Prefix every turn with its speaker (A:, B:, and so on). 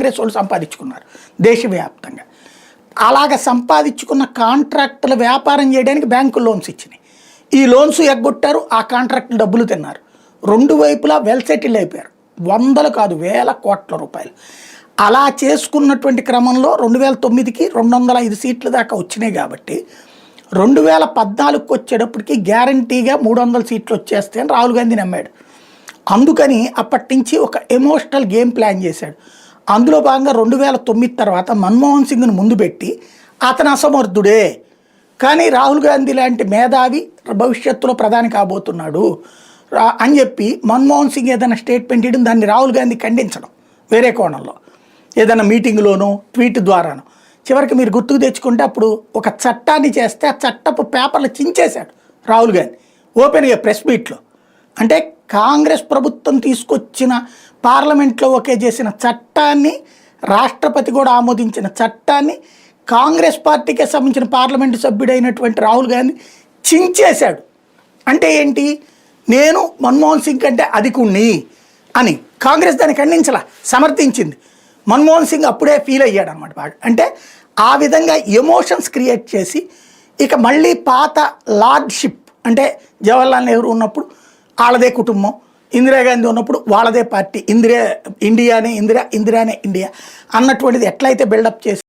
A: కాంగ్రెస్ వాళ్ళు సంపాదించుకున్నారు దేశవ్యాప్తంగా. అలాగ సంపాదించుకున్న కాంట్రాక్టుల వ్యాపారం చేయడానికి బ్యాంకు లోన్స్ ఇచ్చినాయి. ఈ లోన్స్ ఎగ్గొట్టారు ఆ కాంట్రాక్టులు డబ్బులు తిన్నారు. రెండు వైపులా వెల్ సెటిల్ అయిపోయారు. వందలు కాదు వేల కోట్ల రూపాయలు. అలా చేసుకున్నటువంటి క్రమంలో రెండు వేల తొమ్మిదికి రెండు వందల ఐదు సీట్ల దాకా వచ్చినాయి కాబట్టి రెండు వేల పద్నాలుగుకి వచ్చేటప్పటికి గ్యారంటీగా మూడు వందల సీట్లు వచ్చేస్తాయని రాహుల్ గాంధీ నమ్మాడు. అందుకని అప్పటి నుంచి ఒక ఎమోషనల్ గేమ్ ప్లాన్ చేశాడు. అందులో భాగంగా రెండు వేల తొమ్మిది తర్వాత మన్మోహన్ సింగ్ను ముందు పెట్టి అతను అసమర్థుడే. కానీ రాహుల్ గాంధీ లాంటి మేధావి భవిష్యత్తులో ప్రధాని కాబోతున్నాడు. అని చెప్పి మన్మోహన్ సింగ్ ఏదైనా స్టేట్మెంట్ ఇవ్వడం దాన్ని రాహుల్ గాంధీ ఖండించడం వేరే కోణంలో. ఏదైనా మీటింగ్లోనూ ట్వీట్ ద్వారాను. చివరికి మీరు గుర్తుకు తెచ్చుకుంటే అప్పుడు ఒక చట్టాన్ని చేస్తే ఆ చట్టపు పేపర్లు చించేశాడు రాహుల్ గాంధీ. ఓపెన్గా ప్రెస్ మీట్లో. అంటే కాంగ్రెస్ ప్రభుత్వం తీసుకొచ్చిన పార్లమెంట్లో ఒకే చేసిన చట్టాన్ని రాష్ట్రపతి కూడా ఆమోదించిన చట్టాన్ని కాంగ్రెస్ పార్టీకే సంబంధించిన పార్లమెంటు సభ్యుడైనటువంటి రాహుల్ గాంధీ చించేశాడు. అంటే ఏంటి? నేను మన్మోహన్ సింగ్ కంటే అధికుణ్ణి అని. కాంగ్రెస్ దాన్ని ఖండించలా సమర్థించింది. మన్మోహన్ సింగ్ అప్పుడే ఫీల్ అయ్యాడు అనమాట వాడు అంటే ఆ విధంగా ఎమోషన్స్ క్రియేట్ చేసి ఇక మళ్ళీ పాత లార్డ్షిప్ అంటే జవహర్లాల్ నెహ్రూ ఉన్నప్పుడు వాళ్ళదే కుటుంబం. ఇందిరాగాంధీ ఉన్నప్పుడు వాళ్ళదే పార్టీ. ఇందిరా ఇండియానే ఇందిరా ఇందిరానే ఇండియా అన్నటువంటిది ఎట్లయితే బిల్డప్ చేసి